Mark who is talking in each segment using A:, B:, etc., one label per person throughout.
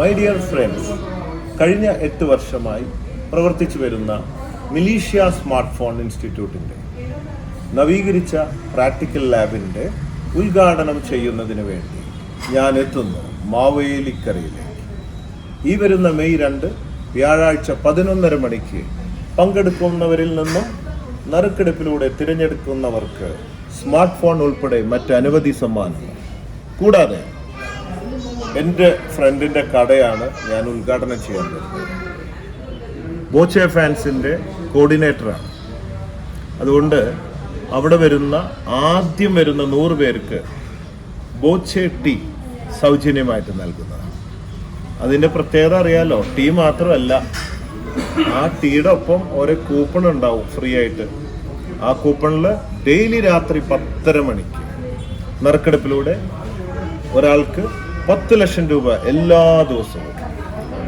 A: My dear friends കഴിഞ്ഞ എട്ട് വർഷമായി പ്രവർത്തിച്ചു വരുന്ന മിലീഷ്യ സ്മാർട്ട് ഫോൺ ഇൻസ്റ്റിറ്റ്യൂട്ടിന്റെ നവീകരിച്ച പ്രാക്ടിക്കൽ ലാബിന്റെ ഉദ്ഘാടനം ചെയ്യുന്നതിന് വേണ്ടി ഞാൻ എത്തുന്നു മാവേലിക്കരയിലേക്ക്. ഈ വരുന്ന മെയ് രണ്ട് വ്യാഴാഴ്ച പതിനൊന്നര മണിക്ക് പങ്കെടുക്കുന്നവരിൽ നിന്നും നറുക്കെടുപ്പിലൂടെ തിരഞ്ഞെടുക്കുന്നവർക്ക് സ്മാർട്ട് ഫോൺ ഉൾപ്പെടെ മറ്റ് അനവധി സമ്മാനങ്ങൾ. കൂടാതെ എന്റെ ഫ്രണ്ടിന്റെ കടയാണ് ഞാൻ ഉദ്ഘാടനം ചെയ്യാൻ വരുന്നത്. ബോച്ചെ ഫാൻസിന്റെ കോർഡിനേറ്ററാണ്. അതുകൊണ്ട് അവിടെ വരുന്ന ആദ്യം വരുന്ന നൂറ് പേർക്ക് ബോച്ചെ ടീ സൗജന്യമായിട്ട് നൽകുന്നതാണ്. അതിന്റെ പ്രത്യേകത അറിയാലോ ടീ മാത്രമല്ല ആ ടീയുടെ ഒപ്പം ഓരോ കൂപ്പൺ ഉണ്ടാവും ഫ്രീ ആയിട്ട്. ആ കൂപ്പണിൽ ഡെയിലി രാത്രി പത്തര മണിക്ക് നറുക്കെടുപ്പിലൂടെ ഒരാൾക്ക് പത്ത് ലക്ഷം രൂപ എല്ലാ ദിവസവും.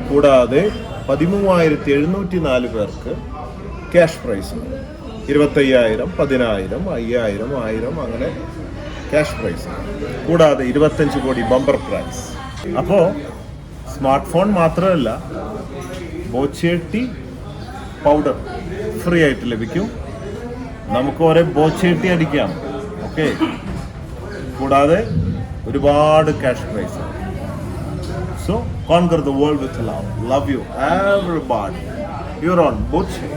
A: കൂടാതെ പതിമൂവായിരത്തി എഴുന്നൂറ്റി നാല് പേർക്ക് ക്യാഷ് പ്രൈസ് ഇരുപത്തയ്യായിരം പതിനായിരം അയ്യായിരം ആയിരം അങ്ങനെ ക്യാഷ് പ്രൈസ് കൂടാതെ ഇരുപത്തഞ്ച് കോടി ബമ്പർ പ്രൈസ്. അപ്പോൾ സ്മാർട്ട് ഫോൺ മാത്രമല്ല ബോച്ചേട്ടി പൗഡർ ഫ്രീ ആയിട്ട് ലഭിക്കും. നമുക്ക് ഓരോ ബോച്ചേട്ടി അടിക്കാം. ഓക്കെ? കൂടാതെ ഒരുപാട് cash prize so conquer the world with love love you everybody your own Boche